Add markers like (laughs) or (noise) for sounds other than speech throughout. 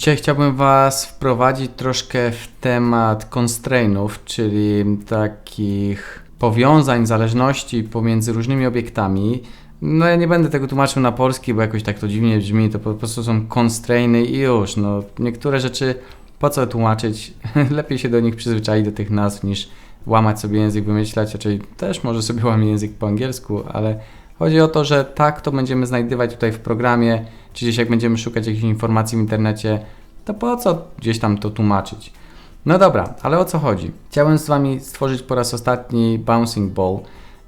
Dzisiaj chciałbym Was wprowadzić troszkę w temat constrainów, czyli takich powiązań, zależności pomiędzy różnymi obiektami. No ja nie będę tego tłumaczył na polski, bo jakoś tak to dziwnie brzmi, to po prostu są constrainy i już. No, niektóre rzeczy po co tłumaczyć? (laughs) Lepiej się do nich przyzwyczaić, do tych nazw, niż łamać sobie język, wymyślać. Raczej też może sobie łamie język po angielsku, ale chodzi o to, że tak to będziemy znajdywać tutaj w programie, czy gdzieś jak będziemy szukać jakichś informacji w internecie, to po co gdzieś tam to tłumaczyć? No dobra, ale o co chodzi? Chciałem z Wami stworzyć po raz ostatni Bouncing Ball,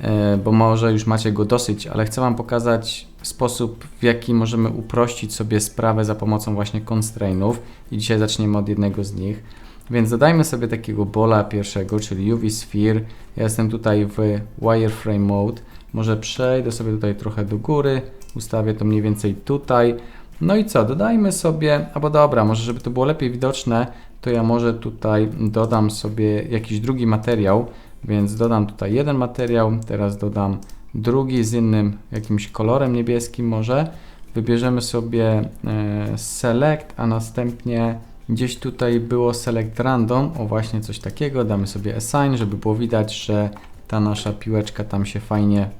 e, bo może już macie go dosyć, ale chcę Wam pokazać sposób, w jaki możemy uprościć sobie sprawę za pomocą właśnie constrainów i dzisiaj zaczniemy od jednego z nich. Więc dodajmy sobie takiego bola pierwszego, czyli UV Sphere. Ja jestem tutaj w Wireframe Mode. Może przejdę sobie tutaj trochę do góry, ustawię to mniej więcej tutaj. No i co, dodajmy sobie, albo dobra, może żeby to było lepiej widoczne, to ja może tutaj dodam sobie jakiś drugi materiał, więc dodam tutaj jeden materiał, teraz dodam drugi z innym jakimś kolorem niebieskim może. Wybierzemy sobie e, select, a następnie gdzieś tutaj było select random, o właśnie coś takiego, damy sobie assign, żeby było widać, że ta nasza piłeczka tam się fajnie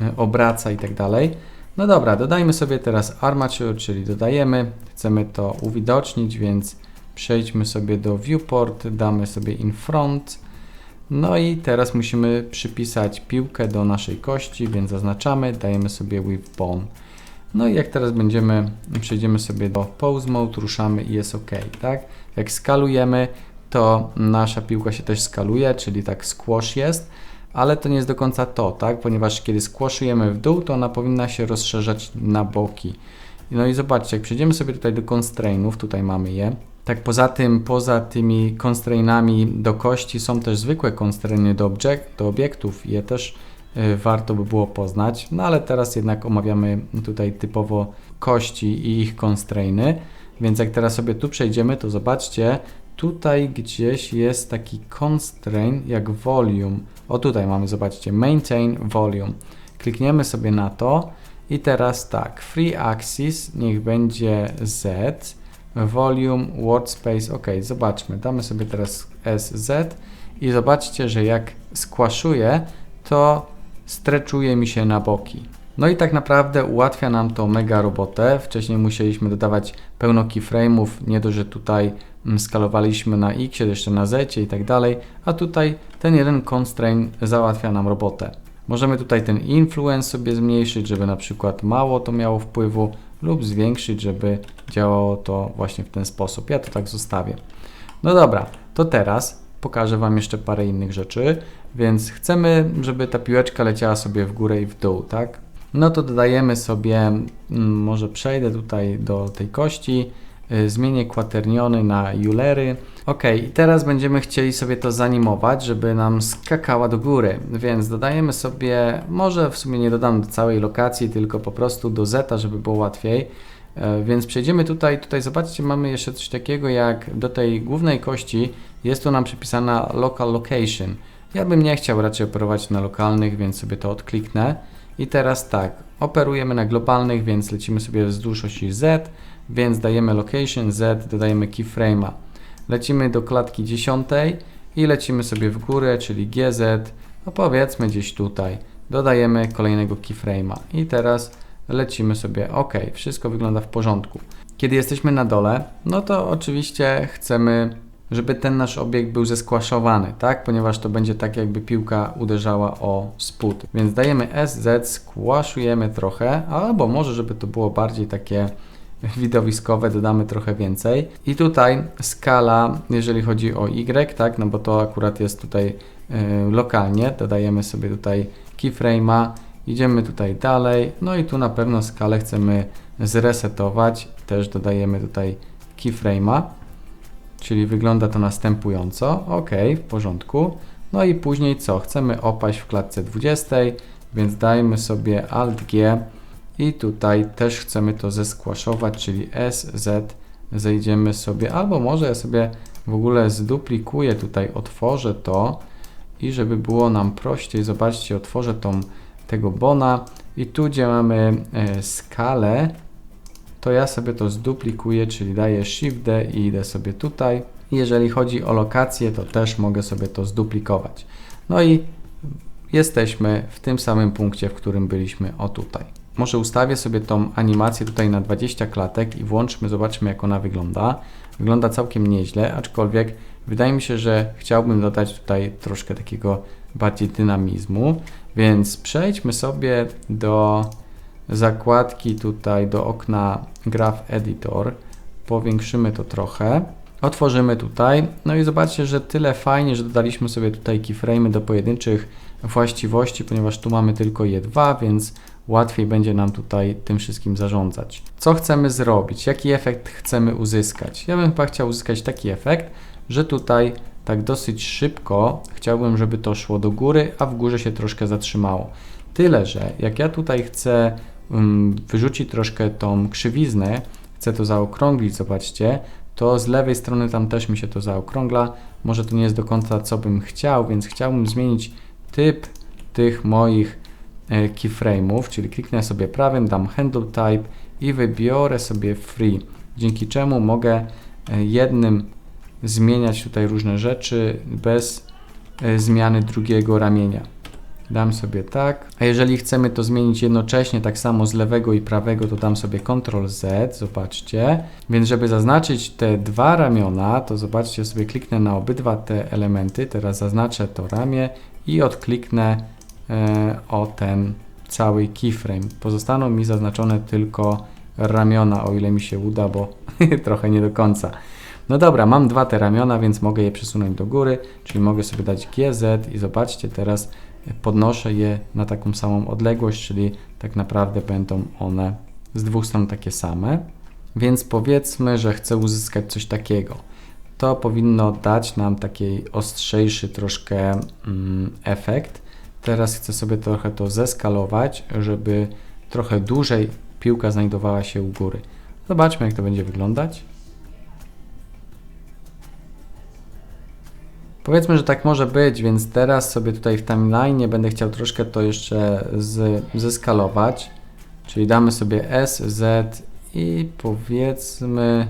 e, obraca i tak dalej. No dobra, dodajmy sobie teraz armature, czyli dodajemy, chcemy to uwidocznić, więc przejdźmy sobie do viewport, damy sobie in front, no i teraz musimy przypisać piłkę do naszej kości, więc zaznaczamy, dajemy sobie with bone. No i jak teraz będziemy, przejdziemy sobie do pose mode, ruszamy i jest ok, tak? Jak skalujemy, to nasza piłka się też skaluje, czyli tak squash jest, ale to nie jest do końca to, tak? Ponieważ kiedy squashujemy w dół, to ona powinna się rozszerzać na boki. No i zobaczcie, jak przejdziemy sobie tutaj do constrainów, tutaj mamy je, tak poza tym, poza tymi constrainami do kości są też zwykłe constrainy do, object, do obiektów je też y, warto by było poznać, no ale teraz jednak omawiamy tutaj typowo kości i ich constrainy, więc jak teraz sobie tu przejdziemy, to zobaczcie, tutaj gdzieś jest taki constraint jak volume. O tutaj mamy, zobaczcie, maintain volume. Klikniemy sobie na to i teraz tak, free axis niech będzie z, volume, word space, ok, zobaczmy, damy sobie teraz SZ i zobaczcie, że jak squashuję, to streczuje mi się na boki. No i tak naprawdę ułatwia nam to mega robotę. Wcześniej musieliśmy dodawać pełno keyframe'ów, nie dość, że tutaj mm, skalowaliśmy na X, jeszcze na Z i tak dalej, a tutaj ten jeden constraint załatwia nam robotę. Możemy tutaj ten influence sobie zmniejszyć, żeby na przykład mało to miało wpływu, lub zwiększyć, żeby działało to właśnie w ten sposób. Ja to tak zostawię. No dobra, to teraz pokażę Wam jeszcze parę innych rzeczy, więc chcemy, żeby ta piłeczka leciała sobie w górę i w dół, tak? No to dodajemy sobie, mm, może przejdę tutaj do tej kości, y, zmienię kwaterniony na julery. Ok, i teraz będziemy chcieli sobie to zanimować, żeby nam skakała do góry, więc dodajemy sobie, może w sumie nie dodam do całej lokacji, tylko po prostu do zeta, żeby było łatwiej. E, więc przejdziemy tutaj, tutaj zobaczcie, mamy jeszcze coś takiego jak do tej głównej kości jest tu nam przypisana local location. Ja bym nie chciał raczej operować na lokalnych, więc sobie to odkliknę. I teraz tak, operujemy na globalnych, więc lecimy sobie wzdłuż osi Z, więc dajemy location Z, dodajemy keyframe'a. Lecimy do klatki dziesiątej i lecimy sobie w górę, czyli GZ, no powiedzmy gdzieś tutaj. Dodajemy kolejnego keyframe'a i teraz lecimy sobie OK, wszystko wygląda w porządku. Kiedy jesteśmy na dole, no to oczywiście chcemy, żeby ten nasz obiekt był zeskwaszowany, tak? Ponieważ to będzie tak, jakby piłka uderzała o spód. Więc dajemy SZ, squashujemy trochę, albo może, żeby to było bardziej takie widowiskowe dodamy trochę więcej. I tutaj skala, jeżeli chodzi o Y, tak, no bo to akurat jest tutaj y, lokalnie, dodajemy sobie tutaj keyframe'a, idziemy tutaj dalej, no i tu na pewno skalę chcemy zresetować, też dodajemy tutaj keyframe'a, czyli wygląda to następująco, ok, w porządku. No i później co? Chcemy opaść w klatce 20, więc dajmy sobie Alt G, i tutaj też chcemy to zeskwaszować, czyli SZ zejdziemy sobie, albo może ja sobie w ogóle zduplikuję tutaj, otworzę to. I żeby było nam prościej, zobaczcie, otworzę tą tego bona. I tu gdzie mamy e, skalę, to ja sobie to zduplikuję, czyli daję Shift D i idę sobie tutaj. Jeżeli chodzi o lokację, to też mogę sobie to zduplikować. No i jesteśmy w tym samym punkcie, w którym byliśmy o tutaj. Może ustawię sobie tą animację tutaj na 20 klatek i włączmy, zobaczmy jak ona wygląda. Wygląda całkiem nieźle, aczkolwiek wydaje mi się, że chciałbym dodać tutaj troszkę takiego bardziej dynamizmu, więc przejdźmy sobie do zakładki tutaj, do okna Graph Editor, powiększymy to trochę. Otworzymy tutaj, no i zobaczcie, że tyle fajnie, że dodaliśmy sobie tutaj keyframe do pojedynczych właściwości, ponieważ tu mamy tylko je dwa, więc łatwiej będzie nam tutaj tym wszystkim zarządzać. Co chcemy zrobić? Jaki efekt chcemy uzyskać? Ja bym chyba chciał uzyskać taki efekt, że tutaj tak dosyć szybko chciałbym, żeby to szło do góry, a w górze się troszkę zatrzymało. Tyle, że jak ja tutaj chcę wyrzucić troszkę tą krzywiznę, chcę to zaokrąglić, zobaczcie, to z lewej strony tam też mi się to zaokrągla. Może to nie jest do końca co bym chciał, więc chciałbym zmienić typ tych moich e, keyframe'ów, czyli kliknę sobie prawym, dam handle type i wybiorę sobie free, dzięki czemu mogę e, jednym zmieniać tutaj różne rzeczy bez e, zmiany drugiego ramienia. Dam sobie tak. A jeżeli chcemy to zmienić jednocześnie, tak samo z lewego i prawego, to dam sobie Ctrl Z, zobaczcie. Więc żeby zaznaczyć te dwa ramiona, to zobaczcie, sobie kliknę na obydwa te elementy. Teraz zaznaczę to ramię i odkliknę e, o ten cały keyframe. Pozostaną mi zaznaczone tylko ramiona, o ile mi się uda, bo (laughs) trochę nie do końca. No dobra, mam dwa te ramiona, więc mogę je przesunąć do góry, czyli mogę sobie dać GZ i zobaczcie teraz podnoszę je na taką samą odległość, czyli tak naprawdę będą one z dwóch stron takie same. Więc powiedzmy, że chcę uzyskać coś takiego. To powinno dać nam taki ostrzejszy troszkę mm, efekt. Teraz chcę sobie trochę to zeskalować, żeby trochę dłużej piłka znajdowała się u góry. Zobaczmy, jak to będzie wyglądać. Powiedzmy, że tak może być, więc teraz sobie tutaj w timeline będę chciał troszkę to jeszcze z, zeskalować. Czyli damy sobie S, Z i powiedzmy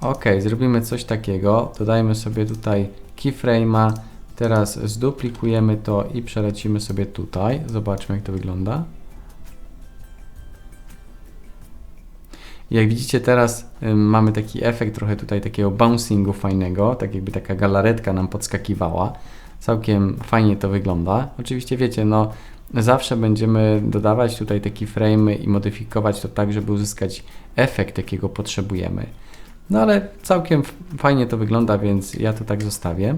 ok, zrobimy coś takiego. Dodajmy sobie tutaj keyframe'a. Teraz zduplikujemy to i przelecimy sobie tutaj. Zobaczmy jak to wygląda. Jak widzicie teraz mamy taki efekt trochę tutaj takiego bouncingu fajnego, tak jakby taka galaretka nam podskakiwała. Całkiem fajnie to wygląda. Oczywiście wiecie, no zawsze będziemy dodawać tutaj takie frame i modyfikować to tak, żeby uzyskać efekt, jakiego potrzebujemy. No ale całkiem fajnie to wygląda, więc ja to tak zostawię.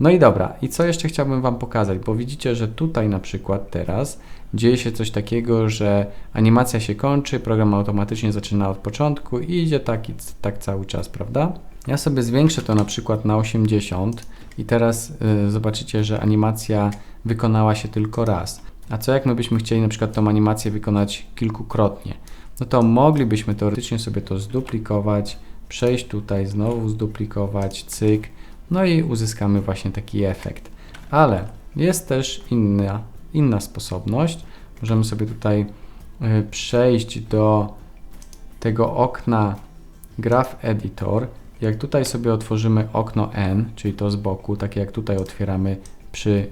No i dobra, i co jeszcze chciałbym Wam pokazać, bo widzicie, że tutaj na przykład teraz dzieje się coś takiego, że animacja się kończy, program automatycznie zaczyna od początku i idzie tak, tak cały czas, prawda? Ja sobie zwiększę to na przykład na 80 i teraz y, zobaczycie, że animacja wykonała się tylko raz. A co jak my byśmy chcieli na przykład tą animację wykonać kilkukrotnie? No to moglibyśmy teoretycznie sobie to zduplikować, przejść tutaj, znowu zduplikować, cyk, no i uzyskamy właśnie taki efekt. Ale jest też inna, inna sposobność. Możemy sobie tutaj y, przejść do tego okna Graph Editor. Jak tutaj sobie otworzymy okno N, czyli to z boku, takie jak tutaj otwieramy przy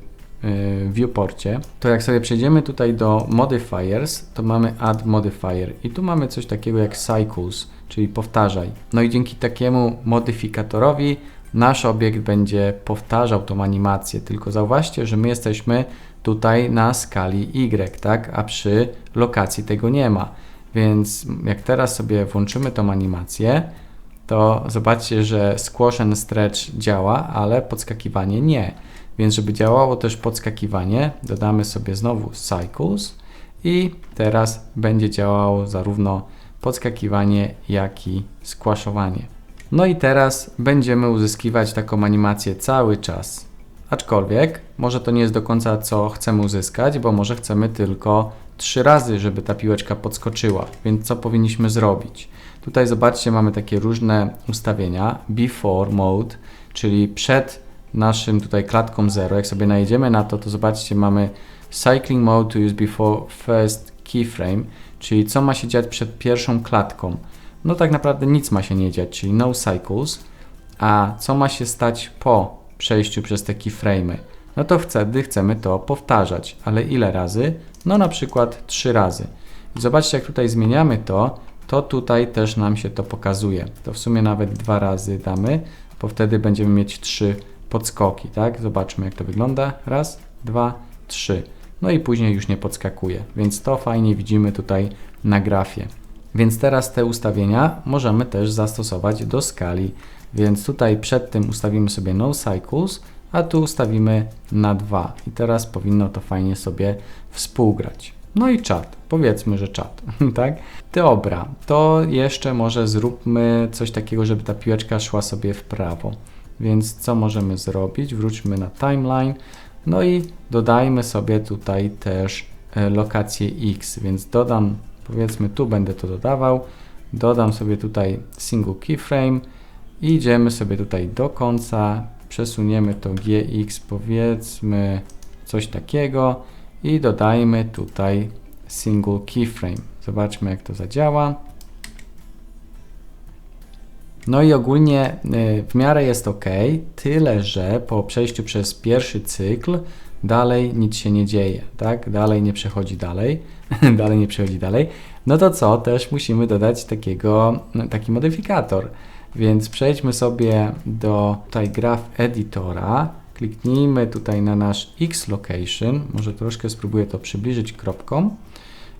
y, viewporcie, to jak sobie przejdziemy tutaj do modifiers, to mamy add modifier i tu mamy coś takiego jak cycles, czyli powtarzaj. No i dzięki takiemu modyfikatorowi nasz obiekt będzie powtarzał tą animację, tylko zauważcie, że my jesteśmy tutaj na skali Y, tak? a przy lokacji tego nie ma. Więc jak teraz sobie włączymy tą animację, to zobaczcie, że squash and stretch działa, ale podskakiwanie nie. Więc żeby działało też podskakiwanie, dodamy sobie znowu cycles i teraz będzie działało zarówno podskakiwanie, jak i squashowanie. No i teraz będziemy uzyskiwać taką animację cały czas. Aczkolwiek może to nie jest do końca co chcemy uzyskać, bo może chcemy tylko trzy razy, żeby ta piłeczka podskoczyła. Więc co powinniśmy zrobić? Tutaj zobaczcie, mamy takie różne ustawienia. Before mode, czyli przed naszym tutaj klatką 0. Jak sobie najedziemy na to, to zobaczcie, mamy cycling mode to use before first keyframe, czyli co ma się dziać przed pierwszą klatką. No tak naprawdę nic ma się nie dziać, czyli no cycles. A co ma się stać po przejściu przez te keyframe'y? No to wtedy chcemy to powtarzać, ale ile razy? No na przykład 3 razy. Zobaczcie, jak tutaj zmieniamy to, to tutaj też nam się to pokazuje. To w sumie nawet dwa razy damy, bo wtedy będziemy mieć trzy podskoki, tak? Zobaczmy, jak to wygląda. Raz, dwa, trzy. No i później już nie podskakuje, więc to fajnie widzimy tutaj na grafie. Więc teraz te ustawienia możemy też zastosować do skali. Więc tutaj przed tym ustawimy sobie no cycles, a tu ustawimy na 2. I teraz powinno to fajnie sobie współgrać. No i czat. Powiedzmy, że czat, (laughs) tak? Dobra, to jeszcze może zróbmy coś takiego, żeby ta piłeczka szła sobie w prawo. Więc co możemy zrobić? Wróćmy na timeline. No i dodajmy sobie tutaj też e, lokację X, więc dodam, powiedzmy tu będę to dodawał, dodam sobie tutaj single keyframe i idziemy sobie tutaj do końca, przesuniemy to GX, powiedzmy coś takiego i dodajmy tutaj single keyframe. Zobaczmy jak to zadziała. No i ogólnie y, w miarę jest ok, tyle że po przejściu przez pierwszy cykl dalej nic się nie dzieje, tak? Dalej nie przechodzi dalej, (laughs) dalej nie przechodzi dalej. No to co? Też musimy dodać takiego, no, taki modyfikator. Więc przejdźmy sobie do tutaj graph editora, kliknijmy tutaj na nasz x location, może troszkę spróbuję to przybliżyć kropką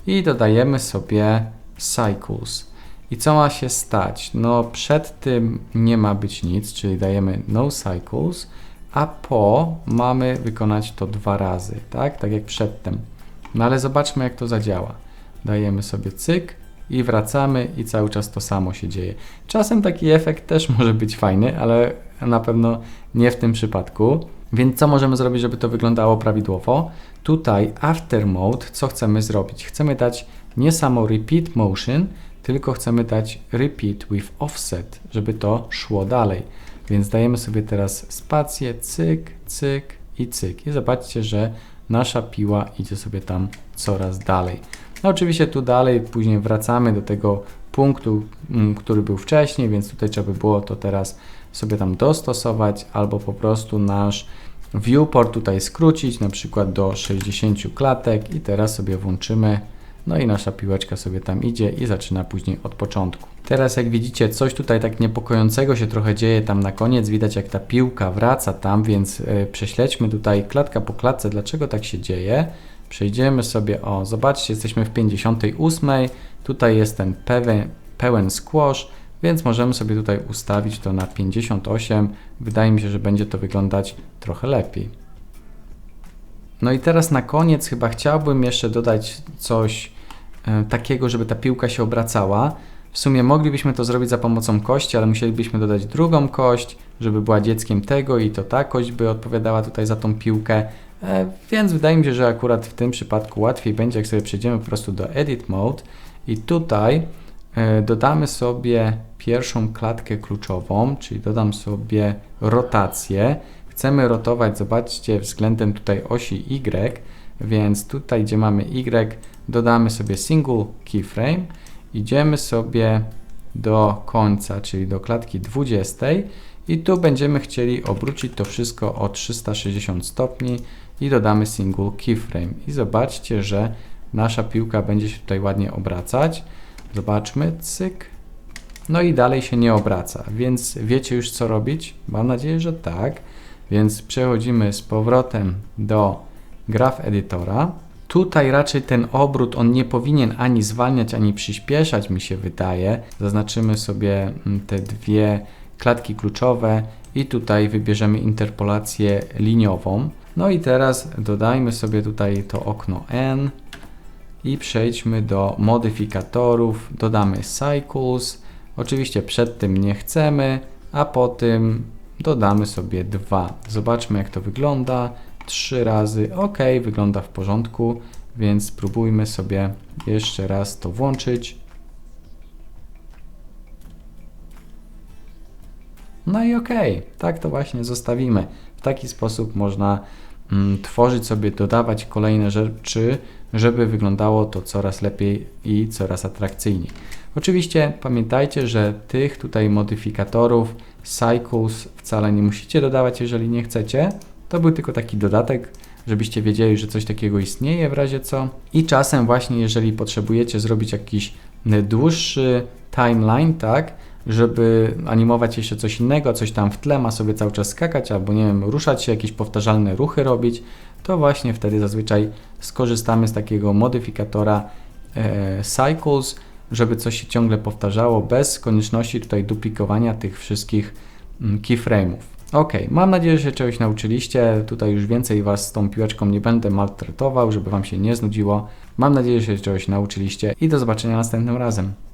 i dodajemy sobie cycles. I co ma się stać? No przed tym nie ma być nic, czyli dajemy no cycles, a po mamy wykonać to dwa razy, tak? Tak jak przedtem. No ale zobaczmy jak to zadziała. Dajemy sobie cyk i wracamy i cały czas to samo się dzieje. Czasem taki efekt też (laughs) może być fajny, ale na pewno nie w tym przypadku. Więc co możemy zrobić, żeby to wyglądało prawidłowo? Tutaj after mode, co chcemy zrobić? Chcemy dać nie samo repeat motion, tylko chcemy dać repeat with offset, żeby to szło dalej. Więc dajemy sobie teraz spację, cyk, cyk i cyk. I zobaczcie, że nasza piła idzie sobie tam coraz dalej. No oczywiście tu dalej, później wracamy do tego punktu, mm, który był wcześniej, więc tutaj trzeba by było to teraz sobie tam dostosować, albo po prostu nasz viewport tutaj skrócić, na przykład do 60 klatek i teraz sobie włączymy no i nasza piłeczka sobie tam idzie i zaczyna później od początku. Teraz jak widzicie, coś tutaj tak niepokojącego się trochę dzieje tam na koniec. Widać jak ta piłka wraca tam, więc yy, prześledźmy tutaj klatka po klatce, dlaczego tak się dzieje. Przejdziemy sobie, o zobaczcie, jesteśmy w 58. Tutaj jest ten pełen, pełen squash, więc możemy sobie tutaj ustawić to na 58. Wydaje mi się, że będzie to wyglądać trochę lepiej. No i teraz na koniec chyba chciałbym jeszcze dodać coś E, takiego, żeby ta piłka się obracała. W sumie moglibyśmy to zrobić za pomocą kości, ale musielibyśmy dodać drugą kość, żeby była dzieckiem tego i to ta kość by odpowiadała tutaj za tą piłkę. E, więc wydaje mi się, że akurat w tym przypadku łatwiej będzie, jak sobie przejdziemy po prostu do Edit Mode i tutaj e, dodamy sobie pierwszą klatkę kluczową, czyli dodam sobie rotację. Chcemy rotować, zobaczcie, względem tutaj osi Y, więc tutaj, gdzie mamy Y, dodamy sobie single keyframe, idziemy sobie do końca, czyli do klatki 20 i tu będziemy chcieli obrócić to wszystko o 360 stopni i dodamy single keyframe. I zobaczcie, że nasza piłka będzie się tutaj ładnie obracać. Zobaczmy, cyk. No i dalej się nie obraca, więc wiecie już co robić? Mam nadzieję, że tak. Więc przechodzimy z powrotem do graph editora. Tutaj raczej ten obrót, on nie powinien ani zwalniać, ani przyspieszać, mi się wydaje. Zaznaczymy sobie mm, te dwie klatki kluczowe i tutaj wybierzemy interpolację liniową. No i teraz dodajmy sobie tutaj to okno N i przejdźmy do modyfikatorów. Dodamy cycles. Oczywiście przed tym nie chcemy, a po tym dodamy sobie 2. Zobaczmy jak to wygląda trzy razy. OK, wygląda w porządku, więc spróbujmy sobie jeszcze raz to włączyć. No i OK, tak to właśnie zostawimy. W taki sposób można mm, tworzyć sobie, dodawać kolejne rzeczy, żeby wyglądało to coraz lepiej i coraz atrakcyjniej. Oczywiście pamiętajcie, że tych tutaj modyfikatorów, cycles wcale nie musicie dodawać, jeżeli nie chcecie. To był tylko taki dodatek, żebyście wiedzieli, że coś takiego istnieje w razie co. I czasem właśnie, jeżeli potrzebujecie zrobić jakiś dłuższy timeline, tak, żeby animować jeszcze coś innego, coś tam w tle ma sobie cały czas skakać, albo nie wiem, ruszać się, jakieś powtarzalne ruchy robić, to właśnie wtedy zazwyczaj skorzystamy z takiego modyfikatora e, cycles, żeby coś się ciągle powtarzało bez konieczności tutaj duplikowania tych wszystkich mm, keyframe'ów. Ok, mam nadzieję, że się czegoś nauczyliście. Tutaj już więcej Was z tą piłeczką nie będę maltretował, żeby Wam się nie znudziło. Mam nadzieję, że się czegoś nauczyliście i do zobaczenia następnym razem.